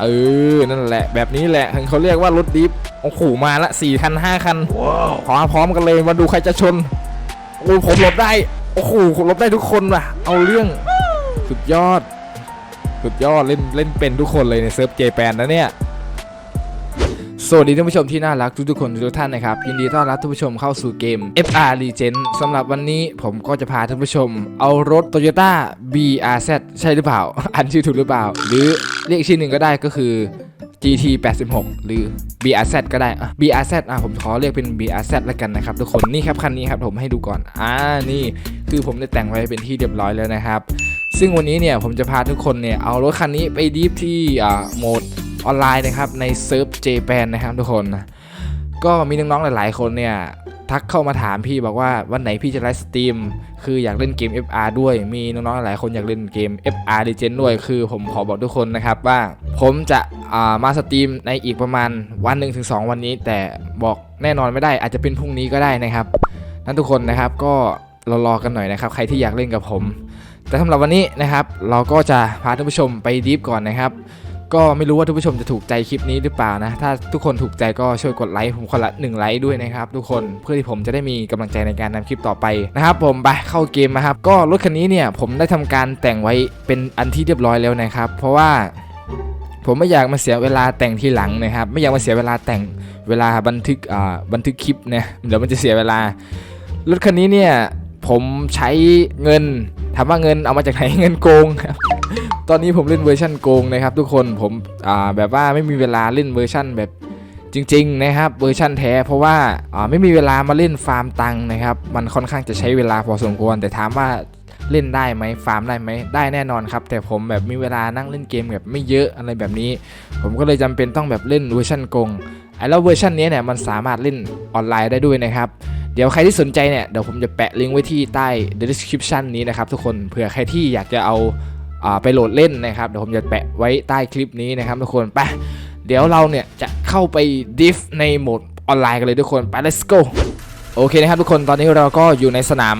เออ นั่นแหละ แบบนี้แหละเขาเรียกว่ารถดิฟโอ้โหมาละสี่คันห้าคันพร้อมพร้อมกันเลยมาดูใครจะชนโอ้ยผมหลบได้ โอ้โหผมหลบได้ทุกคนว่ะ เอาเรื่อง สุดยอด สุดยอดเล่นเล่นเป็นทุกคนเลยในเซิร์ฟเจแปนนะเนี่ย สวัสดีท่านผู้ชมที่น่ารักทุกๆคนทุกท่านนะครับ ยินดีต้อนรับท่านผู้ชมเข้าสู่เกม FR Legend สำหรับวันนี้ผมก็จะพาท่านผู้ชม เอารถ Toyota BRZ ใช่หรือเปล่า อันชื่อถูกหรือเปล่า หรือเรียกชื่อหนึ่งก็ได้ก็คือ GT 86 หรือ BRZ ก็ได้ BRZ อะผมขอเรียกเป็น BRZ แล้วกันนะครับ ทุกคนนี่ครับคันนี้ครับผมให้ดูก่อนอ่านี่คือผมได้แต่งไว้เป็นที่เรียบร้อยแล้วนะครับ ซึ่งวันนี้เนี่ยผมจะพาทุกคนเนี่ยเอารถคันนี้ไปดีฟที่อ่าโหมด ออนไลน์นะครับในเซิร์ฟเจแปนนะครับทุกคนก็มีน้องๆหลาย ๆ คนเนี่ยทักเข้ามาถามพี่บอกว่าวันไหนพี่จะไลฟ์สตรีมคืออยากเล่นเกม FR ด้วย มีน้องๆหลายคนอยากเล่นเกม FR Legend ด้วย คือผมขอบอกทุกคนนะครับว่าผมจะามาสตรีมในอีกประมาณวันหนึ่งถึงสองวันนี้ แต่บอกแน่นอนไม่ได้อาจจะเป็นพรุ่งนี้ก็ได้นะครับนั้นทุกคนนะครับก็รอๆกันหน่อยนะครับ ใครที่อยากเล่นกับผม แต่สำหรับวันนี้นะครับ เราก็จะพาท่านผู้ชมไปดีฟก่อนนะครับ ก็ไม่รู้ว่าท่านผู้ชมจะถูกใจคลิปนี้หรือเปล่านะ ถ้าทุกคนถูกใจก็ช่วยกดไลค์ผมคนละ1ไลค์ด้วยนะครับทุกคนเพื่อที่ผมจะได้มีกำลังใจในการทำคลิปต่อไปนะครับผมไปเข้าเกมนะครับก็รถคันนี้เนี่ยผมได้ทำการแต่งไว้เป็นอันที่เรียบร้อยแล้วนะครับเพราะว่าผมไม่อยากมาเสียเวลาแต่งทีหลังนะครับ ไม่อยากมาเสียเวลาแต่งเวลาบันทึกอ่าบันทึกคลิปเนี่ยเดี๋ยวมันจะเสียเวลารถคันนี้เนี่ยผมใช้เงินถามว่าเงินเอามาจากไหนเงินโกงครับ ตอนนี้ผมเล่นเวอร์ชันโกงนะครับ ทุกคนผมอ่าแบบว่าไม่มีเวลาเล่นเวอร์ชันแบบจริงๆนะครับเวอร์ชันแท้เพราะว่าอ่าไม่มีเวลามาเล่นฟาร์มตังค์นะครับมันค่อนข้างจะใช้เวลาพอสมควร แต่ถามว่าเล่นได้ไหมฟาร์มได้ไหมได้แน่นอนครับ แต่ผมแบบมีเวลานั่งเล่นเกมแบบไม่เยอะอะไรแบบนี้ ผมก็เลยจำเป็นต้องแบบเล่นเวอร์ชันโกงไอ้แล้วเวอร์ชันนี้เนี่ยมันสามารถเล่นออนไลน์ได้ด้วยนะครับเดี๋ยวใครที่สนใจเนี่ยเดี๋ยวผมจะแปะลิงก์ไว้ที่ใต้ description นี้นะครับทุกคนเผื่อใครที่อยากจะเอา ไปโหลดเล่นนะครับเดี๋ยวผมจะแปะไว้ใต้คลิปนี้นะครับทุกคนไปเดี๋ยวเราเนี่ยจะเข้าไปดิฟในโหมดออนไลน์กันเลยทุกคนไป let's go โอเคนะครับทุกคนตอนนี้เราก็อยู่ในสนาม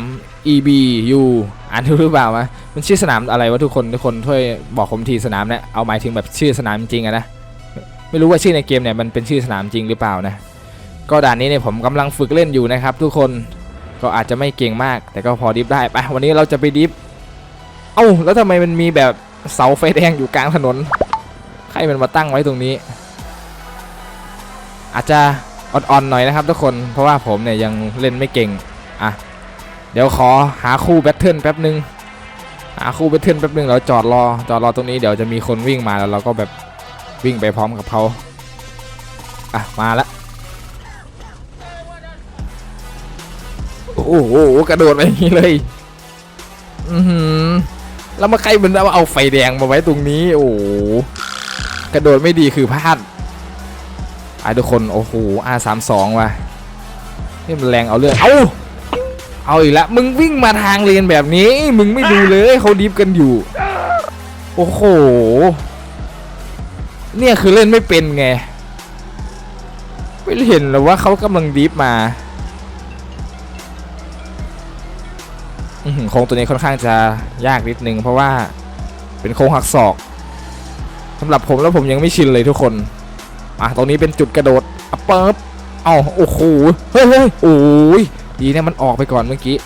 EBU อ่านถูกหรือเปล่าวะมันชื่อสนามอะไรวะทุกคนทุกคนช่วยบอกผมทีสนามเนี่ยเอาหมายถึงแบบชื่อสนามจริงอะนะไม่รู้ว่าชื่อในเกมเนี่ยมันเป็นชื่อสนามจริงหรือเปล่านะก็ด่านนี้เนี่ยผมกำลังฝึกเล่นอยู่นะครับ ทุกคนก็อาจจะไม่เก่งมาก แต่ก็พอดิฟได้ไปวันนี้เราจะไปดิฟ เอ้าแล้วทำไมมันมีแบบเสาไฟแดงอยู่กลางถนน ใครมันมาตั้งไว้ตรงนี้ อาจจะอ่อนๆหน่อยนะครับทุกคนเพราะว่าผมเนี่ยยังเล่นไม่เก่งอะเดี๋ยวขอหาคู่แบทเทิลแป๊บนึงหาคู่แบทเทิลแป๊บนึงเราจอดรอจอดรอตรงนี้เดี๋ยวจะมีคนวิ่งมาแล้วเราก็แบบวิ่งไปพร้อมกับเขาอะมาละโอ้โหกระโดดไปอย่างนี้เลย อือหือ แล้วมาใครมันเอาเอาไฟแดงมาไว้ตรงนี้ โอ้โหกระโดดไม่ดีคือพลาดไอ้ทุกคนโอ้โห R32 ว่ะนี่มันแรงเอาเรื่องเอาเอาอีกแล้วมึงวิ่งมาทางเลนแบบนี้ มึงไม่ดูเลยเขาดิฟกันอยู่ โอ้โห เนี่ยคือเล่นไม่เป็นไง ไม่เห็นหรอว่าเขากำลังดิฟมา โค้งตัวนี้ค่อนข้างจะยากนิดนึงเพราะว่าเป็นโค้งหักศอกสำหรับผมแล้วผมยังไม่ชินเลยทุกคนอะตรงนี้เป็นจุดกระโดดอะเปิบเอ้าโอ้โหเฮ้ยเฮ้ยโอ้ยดีเนี่ยมันออกไปก่อนเมื่อกี้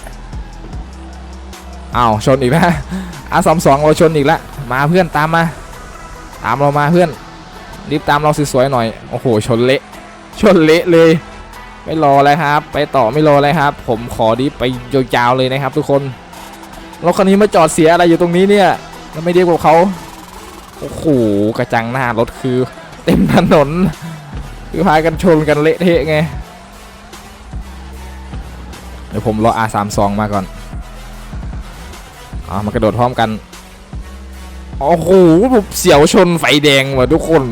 อ้าวชนอีกแล้วอะสองสองเราชนอีกแล้วมาเพื่อนตามมา ตามเรามาเพื่อนรีบตามเราสวยๆหน่อยโอ้โหชนเละชนเละเลย ไม่รอเลยครับ ไปต่อไม่รอเลยครับ ผมขอดิไปยาวๆเลยนะครับ ทุกคนรถคันนี้มาจอดเสียอะไรอยู่ตรงนี้เนี่ยแล้วไม่เรียกว่าเขาโอ้โหกระจังหน้ารถคือ เต็มถนนคือพากันชนกันเละเทะไงเดี๋ยวผมรอ R32 มาก่อนอมากระโดดพร้อมกันโอ้โหผมเสียวชนไฟแดงว่ะทุกคน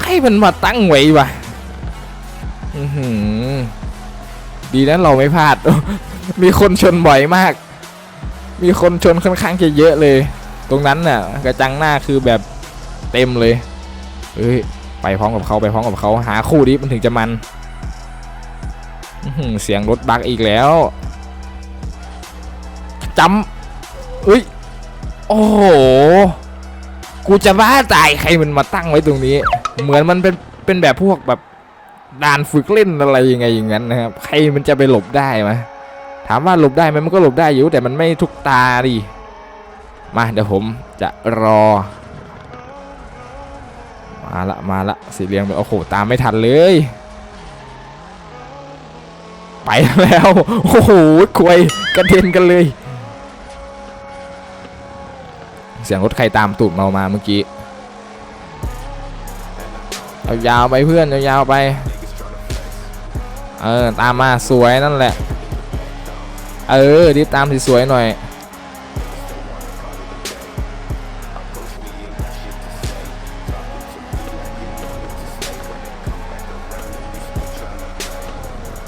ใครมันมาตั้งไว้วะ ดีนะเราไม่พลาด มีคนชนบ่อยมาก มีคนชนค่อนข้างจะเยอะเลย ตรงนั้นน่ะ กระจังหน้าคือแบบเต็มเลยเฮ้ย ไปพร้อมกับเขาไปพร้อมกับเขาหาคู่ดิมันถึงจะมันเสียงรถบักอีกแล้วจำอุ้ย โอ้โห กูจะบ้าตายใครมันมาตั้งไว้ตรงนี้ เหมือนมันเป็นเป็นแบบพวกแบบ ด่านฝึกเล่นอะไรยังไงอย่างนั้นนะครับ ใครมันจะไปหลบได้ไหมถามว่าหลบได้ไหมมันก็หลบได้อยู่แต่มันไม่ทุกตาดิมาเดี๋ยวผมจะรอ มาละมาละสีเหลียงแบบโอ้โหตามไม่ทันเลย ไปแล้วโอ้โหควยกระเด็นกันเลย เสียงรถใครตามตูดเรามาเมื่อกี้ยาวๆไปเพื่อนยาวๆไป เออตามมาสวยนั่นแหละ เออรีบตามสวยๆหน่อย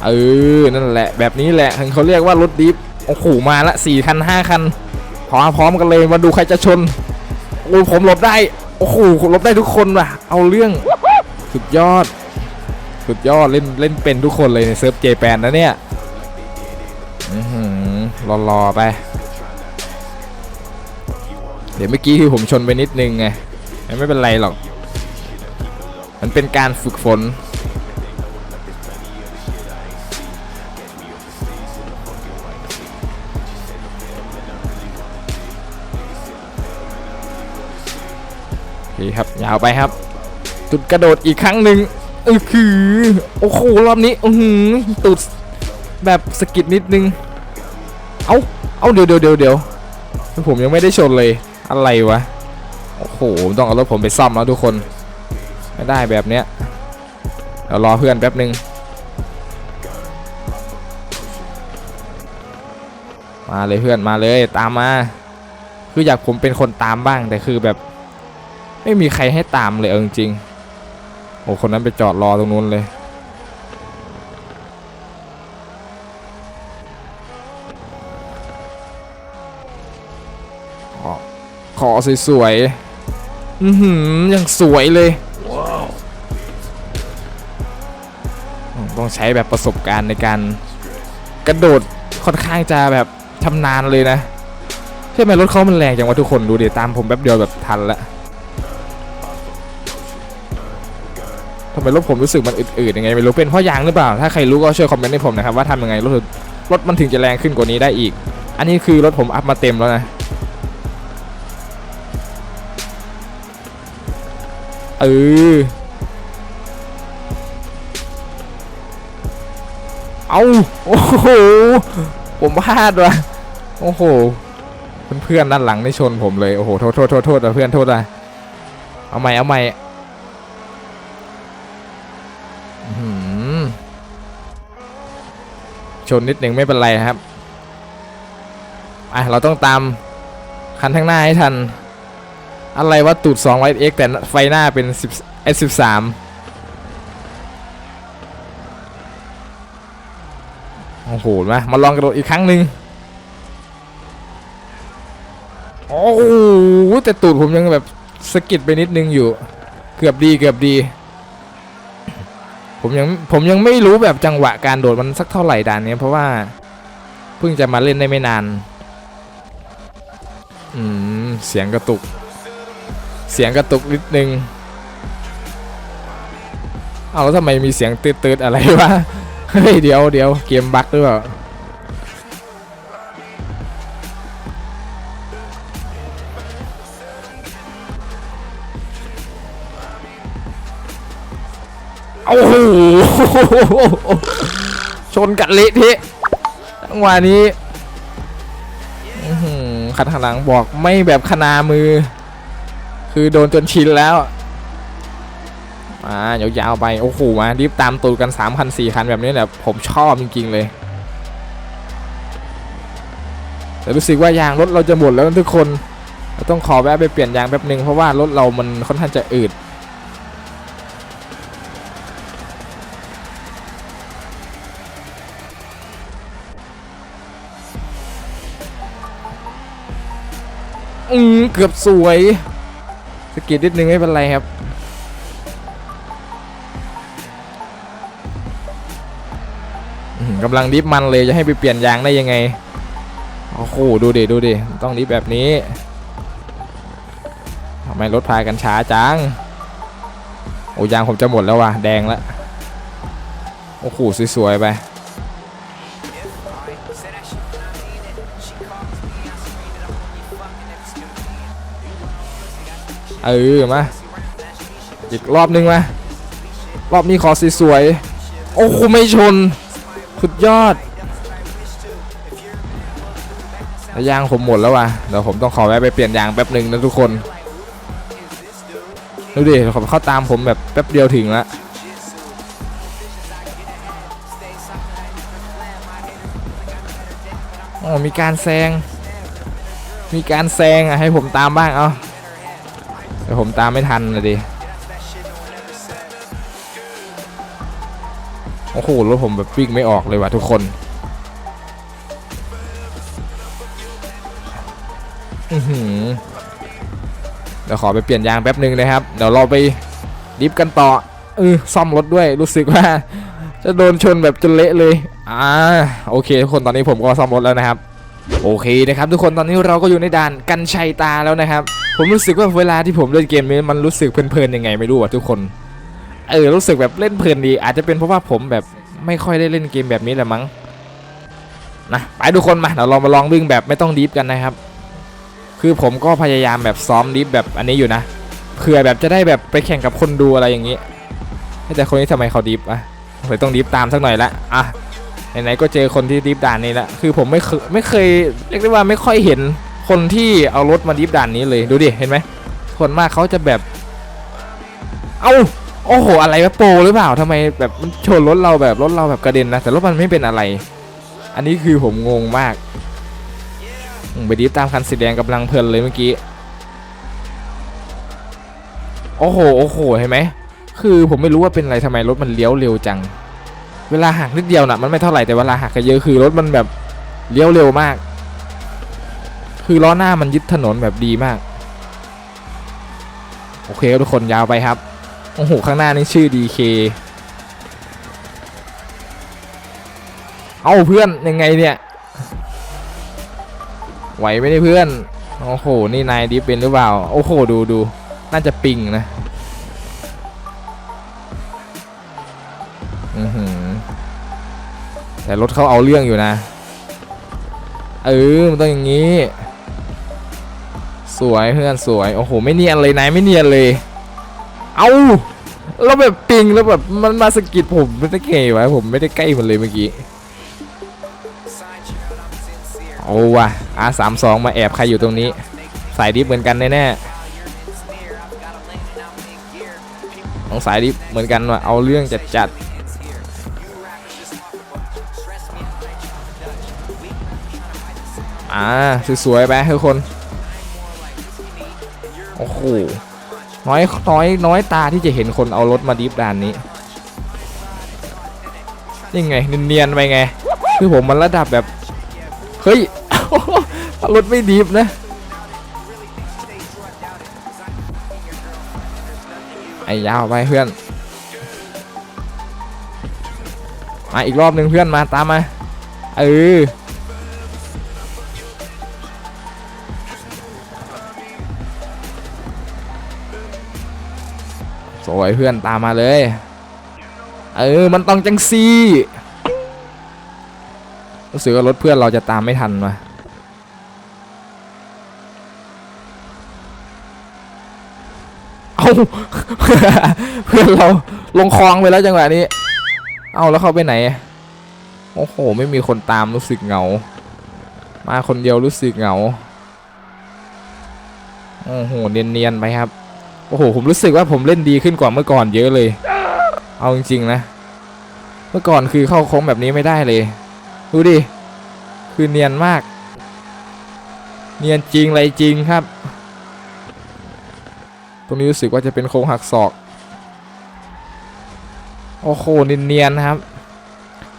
เออ นั่นแหละ แบบนี้แหละเขาเรียกว่ารถดิฟโอ้โหมาละสี่คันห้าคันพร้อมพร้อมกันเลยมาดูใครจะชนโอ้ผมหลบได้ โอ้โหหลบได้ทุกคนว่ะ เอาเรื่องสุดยอด สุดยอดเล่นเล่นเป็นทุกคนเลยในเซิร์ฟเจแปนนะเนี่ยรอรอๆไป เดี๋ยวเมื่อกี้คือผมชนไปนิดนึงไง ไม่เป็นไรหรอก มันเป็นการฝึกฝน โอเคครับ ยาวไปครับ จุดกระโดดอีกครั้งหนึ่ง เออคือโอ้โหรอบนี้อือหือตุดแบบสกิดนิดนึง เอาเอาเดี๋ยวเดี๋ยวเดี๋ยวเดี๋ยวผมยังไม่ได้ชนเลยอะไรวะโอ้โหต้องเอารถผมไปซ่อมแล้วทุกคน ไม่ได้แบบเนี้ยเดี๋ยวรอเพื่อนแป๊บนึงมาเลยเพื่อนมาเลยตามมา คืออยากผมเป็นคนตามบ้างแต่คือแบบ ไม่มีใครให้ตามเลยเอจริง โอ้คนนั้นไปจอดรอตรงนู้นเลยขอขอสวยๆ อือหือยังสวยเลย ต้องใช้แบบประสบการณ์ในการกระโดดค่อนข้างจะแบบชำนาญเลยนะใช่ไหมรถเขามันแรงจังวะทุกคนดูดิตามผมแป๊บเดียวแบบทันละำไมรถผมรู้สึกมันอืดๆยังไงไม่รู้เป็นเพราะยางหรือเปล่า ถ้าใครรู้ก็ช่วยคอมเมนต์ให้ผมนะครับว่าทำยังไงรถรถมันถึงจะแรงขึ้นกว่านี้ได้อีก อันนี้คือรถผมอัพมาเต็มแล้วนะเออเอาโอ้โหผมพลาดว่ะโอ้โหเพื่อนๆด้านหลังได้ชนผมเลยโอ้โหโทษโทษโทษโทษเพื่อนโทษนะเอาใหม่เอาใหม่ ชนนิดหนึ่งไม่เป็นไรครับอะเราต้องตามคันข้างหน้าให้ทัน อะไรว่าตูด 200x แต่ไฟหน้าเป็น10 S13 โอ้โหมามาลองกระโดดอีกครั้งหนึ่งโอ้โหแต่ตูดผมยังแบบสกิดไปนิดนึงอยู่ เกือบดีเกือบดี ผมยังผมยังไม่รู้แบบจังหวะการโดดมันสักเท่าไหร่ด่านนี้เพราะว่าเพิ่งจะมาเล่นได้ไม่นาน อืม เสียงกระตุก เสียงกระตุกนิดนึง เอาแล้วทำไมมีเสียงตืดๆอะไรวะ เฮ้ยเดี๋ยวเดี๋ยวเกมบั๊กหรือเปล่า โอ้โหชนกันเละเทะจังหวะนี้หือขัดหลังบอกไม่แบบขนามือ คือโดนจนชินแล้วมายาวๆไป โอ้โหมารีบตามตูดกัน3คัน4คันแบบนี้แหละผมชอบจริง ๆ เลยแต่รู้สึกว่ายางรถเราจะหมดแล้วทุกคน เราต้องขอแวะไปเปลี่ยนยางแป๊บนึงเพราะว่ารถเรามันค่อนข้างจะอืด เกือบสวยสกิดนิดนึงไม่เป็นไรครับกำลังดิฟมันเลยจะให้ไปเปลี่ยนยางได้ยังไงโอ้โหดูดิดูดิต้องดิฟแบบนี้ทำไมรถพายกันช้าจังโอ้ยางผมจะหมดแล้วว่ะแดงแล้วโอ้โหสวยๆไป เออมาอีกรอบนึงมารอบนี้ขอสวยๆโอ้โหไม่ชนสุดยอดยางผมหมดแล้วว่ะเดี๋ยวผมต้องขอแวะไปเปลี่ยนยางแป๊บหนึ่งนะทุกคนดูดิเขาเข้าตามผมแบบแป๊บเดียวถึงล้วอ๋อมีการแซง มีการแซงอะให้ผมตามบ้างเอา แต่ผมตามไม่ทันเลยดิ โอ้โหรถผมแบบวิ่งไม่ออกเลยว่ะทุกคนอือหือเดี๋ยวขอไปเปลี่ยนยางแป๊บหนึ่งนะครับ เดี๋ยวเราไปดิฟกันต่อเออซ่อมรถด้วยรู้สึกว่า จะโดนชนแบบจนเละเลย อ่าโอเคทุกคนตอนนี้ผมก็ซ่อมรถแล้วนะครับ โอเคนะครับ ทุกคนตอนนี้เราก็อยู่ในด่านกันชัยตาแล้วนะครับ ผมรู้สึกว่าเวลาที่ผมเล่นเกมนี้มันรู้สึกเพลินๆยังไงไม่รู้อะทุกคน เออรู้สึกแบบเล่นเพลินดี อาจจะเป็นเพราะว่าผมแบบไม่ค่อยได้เล่นเกมแบบนี้แหละมั้งนะไปทุกคนมาเดี๋ยวเรามาลองวิ่งแบบไม่ต้องดิฟกันนะครับ คือผมก็พยายามแบบซ้อมดิฟแบบอันนี้อยู่นะเผื่อแบบจะได้แบบไปแข่งกับคนดูอะไรอย่างนี้แต่คนนี้ทำไมเขาดิฟอะเลยต้องดิฟตามสักหน่อยละอะไหนๆก็เจอคนที่ดิฟด่านนี้ละคือผมไม่เคยไม่เคยเรียกได้ว่าไม่ค่อยเห็น คนที่เอารถมาดิฟด่านนี้เลยดูดิเห็นไหมคนมากเขาจะแบบ เอ้าโอ้โหอะไรวะโปรหรือเปล่าทำไมแบบมันชนรถเราแบบรถเราแบบกระเด็นนะแต่รถมันไม่เป็นอะไร อันนี้คือผมงงมากไปดิฟตามคันสีแดงกำลังเพลินเลยเมื่อกี้โอ้โหโอ้โหเห็นไหมคือผมไม่รู้ว่าเป็นอะไรทำไมรถมันเลี้ยวเร็วจัง เวลาหักนิดเดียวน่ะมันไม่เท่าไหร่แต่เวลาหักกันเยอะคือรถมันแบบเลี้ยวเร็วมาก คือล้อหน้ามันยึดถนนแบบดีมาก โอเคทุกคนยาวไปครับ โอ้โห ข้างหน้านี่ชื่อ DK เอ้าเพื่อนยังไงเนี่ย ไหวไหมเนี่ยเพื่อน โอ้โห นี่นายดิฟเป็นหรือเปล่า โอ้โห ดูดู น่าจะปิงนะอือหือแต่รถเขาเอาเรื่องอยู่นะ เออ มันต้องอย่างนี้ สวยเพื่อนสวยโอ้โหไม่เนียนเลยนายไม่เนียนเลย เอาแล้วแบบปิงแล้วแบบมันมาสะกิดผมไม่ได้เก่วะผมไม่ได้ใกล้มันเลยเมื่อกี้โอ้ว่ะ R32 มสองมาแอบใครอยู่ตรงนี้ สายดิฟเหมือนกันแน่ๆต้องสายดิฟเหมือนกันว่ะเอาเรื่องจัดจัดอ่าสวยๆไปทุกคน โอ้โหน้อยน้อยน้อยตาที่จะเห็นคนเอารถมาดิฟด่านนี้ยังไงเนียนๆไปไง คือผมมันระดับแบบ เฮ้ย รถไม่ดีฟนะไอ้ยาวไปเพื่อนมาอีกรอบหนึ่งเพื่อนมาตามมา เออ วยเพื่อนตามมาเลย เออ มันต้องจังซี่รู้สึกว่ารถเพื่อนเราจะตามไม่ทันว่ะเอาเพื่อนเราลงคลองไปแล้วจังหวะนี้ เอาแล้วเขาไปไหน โอ้โห ไม่มีคนตามรู้สึกเหงา มาคนเดียวรู้สึกเหงา โอ้โห เนียนๆไปครับ โอ้โห ผมรู้สึกว่าผมเล่นดีขึ้นกว่าเมื่อก่อนเยอะเลย เอาจริงๆนะ เมื่อก่อนคือเข้าโค้งแบบนี้ไม่ได้เลย ดูดิ คือเนียนมาก เนียนจริงไรจริงครับ ตรงนี้รู้สึกว่าจะเป็นโค้งหักศอก โอ้โห เนียนๆนะครับ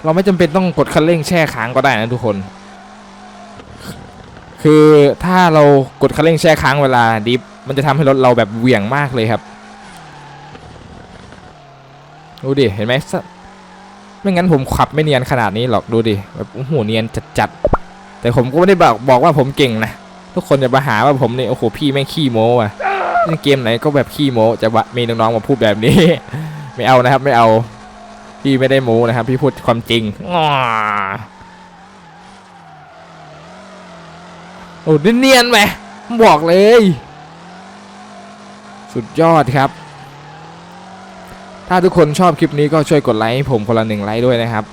เราไม่จำเป็นต้องกดคันเร่งแช่ค้างก็ได้นะทุกคน คือถ้าเรากดคันเร่งแช่ค้างเวลาดิฟ มันจะทำให้รถเราแบบเหวี่ยงมากเลยครับดูดิเห็นไหมสไม่งั้นผมขับไม่เนียนขนาดนี้หรอกดูดิแบบโอ้โหเนียนจัดๆแต่ผมก็ไม่ได้บอกบอกว่าผมเก่งนะทุกคนจะมาหาว่าผมเนี่ยโอ้โหพี่แม่งขี้โม้ว่ะเล่นเกมไหนก็แบบขี้โม้จะมีน้องๆมาพูดแบบนี้ ไม่เอานะครับ ไม่เอาพี่ไม่ได้โม้นะครับ พี่พูดความจริงอ้อโอ้เนียนไหมบอกเลย สุดยอดครับ ถ้าทุกคนชอบคลิปนี้ก็ช่วยกดไลค์ให้ผมคนละหนึ่งไลค์ด้วยนะครับ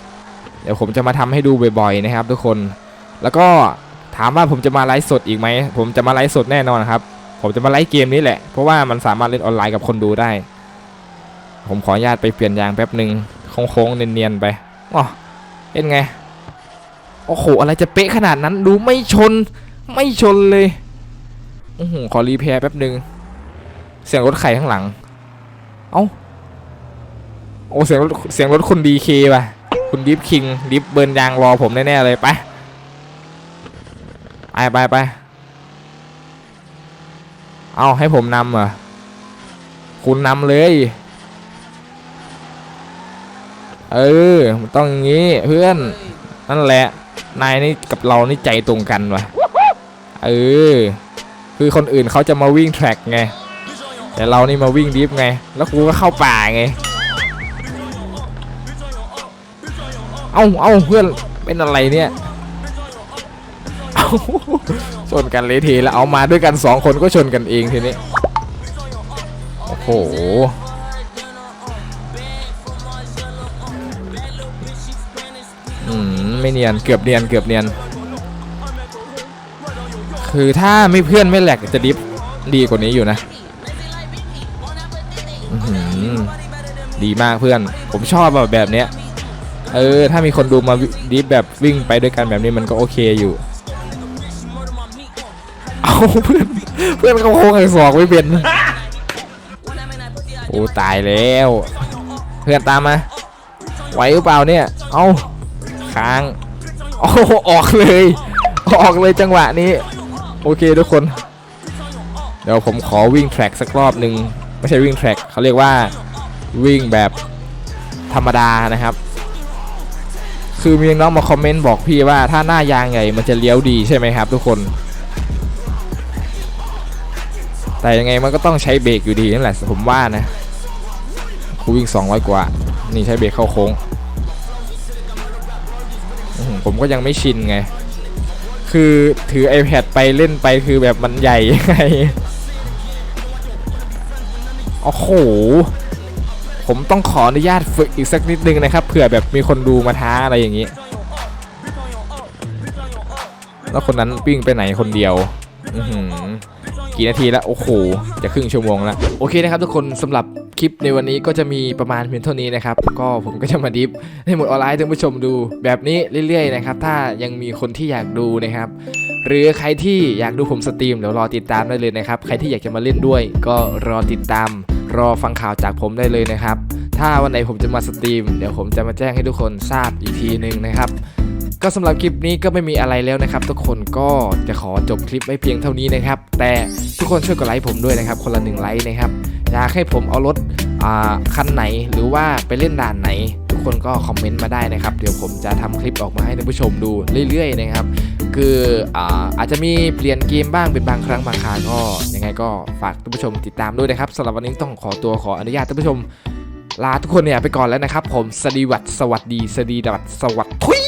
เดี๋ยวผมจะมาทำให้ดูบ่อยๆนะครับ ทุกคน แล้วก็ถามว่าผมจะมาไลฟ์สดอีกไหม ผมจะมาไลฟ์สดแน่นอนครับ ผมจะมาไลฟ์เกมนี้แหละ เพราะว่ามันสามารถเล่นออนไลน์กับคนดูได้ ผมขออนุญาตไปเปลี่ยนยางแป๊บหนึ่งโค้งๆเนียนๆไปอ๋อเป็นไง โอ้โห อะไรจะเป๊ะขนาดนั้น ดูไม่ชน ไม่ชนเลยอือหือขอรีเพลย์แป๊บหนึ่ง เสียงรถไข่ข้างหลัง เอ้า โอ้เสียงรถเสียงรถคุณดีเคป่ะ คุณดิฟคิง ดิฟเบิร์นยางรอผมแน่ๆเลยไป ไปไปไป เอาให้ผมนำเหรอ คุณนำเลย เออมันต้องอย่างนี้เพื่อน นั่นแหละ นายนี่กับเรานี่ใจตรงกันว่ะเออ คือคนอื่นเขาจะมาวิ่งแทร็กไง แต่เรานี่มาวิ่งดิฟไง แล้วกูก็เข้าป่าไง เอาเอาเพื่อนเป็นอะไรเนี่ยเอาชนกันเละเทแล้วเอามาด้วยกันสองคนก็ชนกันเองทีนี้ โอ้โหอืมไม่เนียนเกือบเนียนเกือบเนียน คือถ้าไม่เพื่อนไม่แหลกจะดิฟดีกว่านี้อยู่นะ ดีมากเพื่อน ผมชอบแบบแบบเนี้ยเออ ถ้ามีคนดูมาดิฟแบบวิ่งไปด้วยกันแบบนี้มันก็โอเคอยู่ เอาเพื่อนเพื่อนเขาโค้งไอ้ศอกไม่เป็นโอ้ตายแล้ว เพื่อนตามมาไหวหรือเปล่าเนี่ย เอาค้างโอ้ออกเลย ออกเลยจังหวะนี้ โอเคทุกคน เดี๋ยวผมขอวิ่งแทร็กสักรอบหนึ่งไม่ใช่วิ่งแทร็กเขาเรียกว่า วิ่งแบบธรรมดานะครับ คือมีน้องมาคอมเมนต์บอกพี่ว่าถ้าหน้ายางใหญ่มันจะเลี้ยวดีใช่ไหมครับ ทุกคน แต่ยังไงมันก็ต้องใช้เบรกอยู่ดีนั่นแหละผมว่านะคูวิ่ง 200 กว่า นี่ใช้เบรกเข้าโค้ง ผมก็ยังไม่ชินไง คือถือ iPad ไปเล่นไปคือแบบมันใหญ่ไง โอ้โห ผมต้องขออนุญาตฝึกอีกสักนิดนึงนะครับเผื่อแบบมีคนดูมาท้าอะไรอย่างนี้ แล้วคนนั้นวิ่งไปไหนคนเดียวกี่นาทีแล้วโอ้โหจะครึ่งชั่วโมงแล้วโอเคนะครับทุกคนสำหรับคลิปในวันนี้ก็จะมีประมาณเพียงเท่านี้นะครับ ก็ผมก็จะมาดิฟให้หมดออนไลน์ท่านผู้ชมดูแบบนี้เรื่อยๆนะครับ ถ้ายังมีคนที่อยากดูนะครับ หรือใครที่อยากดูผมสตรีมเดี๋ยวรอติดตามได้เลยนะครับ ใครที่อยากจะมาเล่นด้วย ก็รอติดตาม รอฟังข่าวจากผมได้เลยนะครับ ถ้าวันไหนผมจะมาสตรีม เดี๋ยวผมจะมาแจ้งให้ทุกคนทราบอีกทีหนึ่งนะครับ ก็สำหรับคลิปนี้ก็ไม่มีอะไรแล้วนะครับ ทุกคนก็จะขอจบคลิปไว้เพียงเท่านี้นะครับ แต่ทุกคนช่วยกดไลค์ผมด้วยนะครับ คนละหนึ่งไลค์นะครับอยากให้ผมเอารถคันไหนหรือว่าไปเล่นด่านไหน ทุกคนก็คอมเมนต์มาได้นะครับ เดี๋ยวผมจะทำคลิปออกมาให้ท่านผู้ชมดูเรื่อยๆนะครับ คืออาอาจจะมีเปลี่ยนเกมบ้างเป็นบางครั้งบางคราก็ยังไงก็ฝากท่านผู้ชมติดตามด้วยนะครับสำหรับวันนี้ต้องขอตัวขออนุญาตท่านผู้ชมลาทุกคนเนี่ยไปก่อนแล้วนะครับ ผมสวัสดีวัดสวัสดีสวัสดีดัดสวัสดีทุย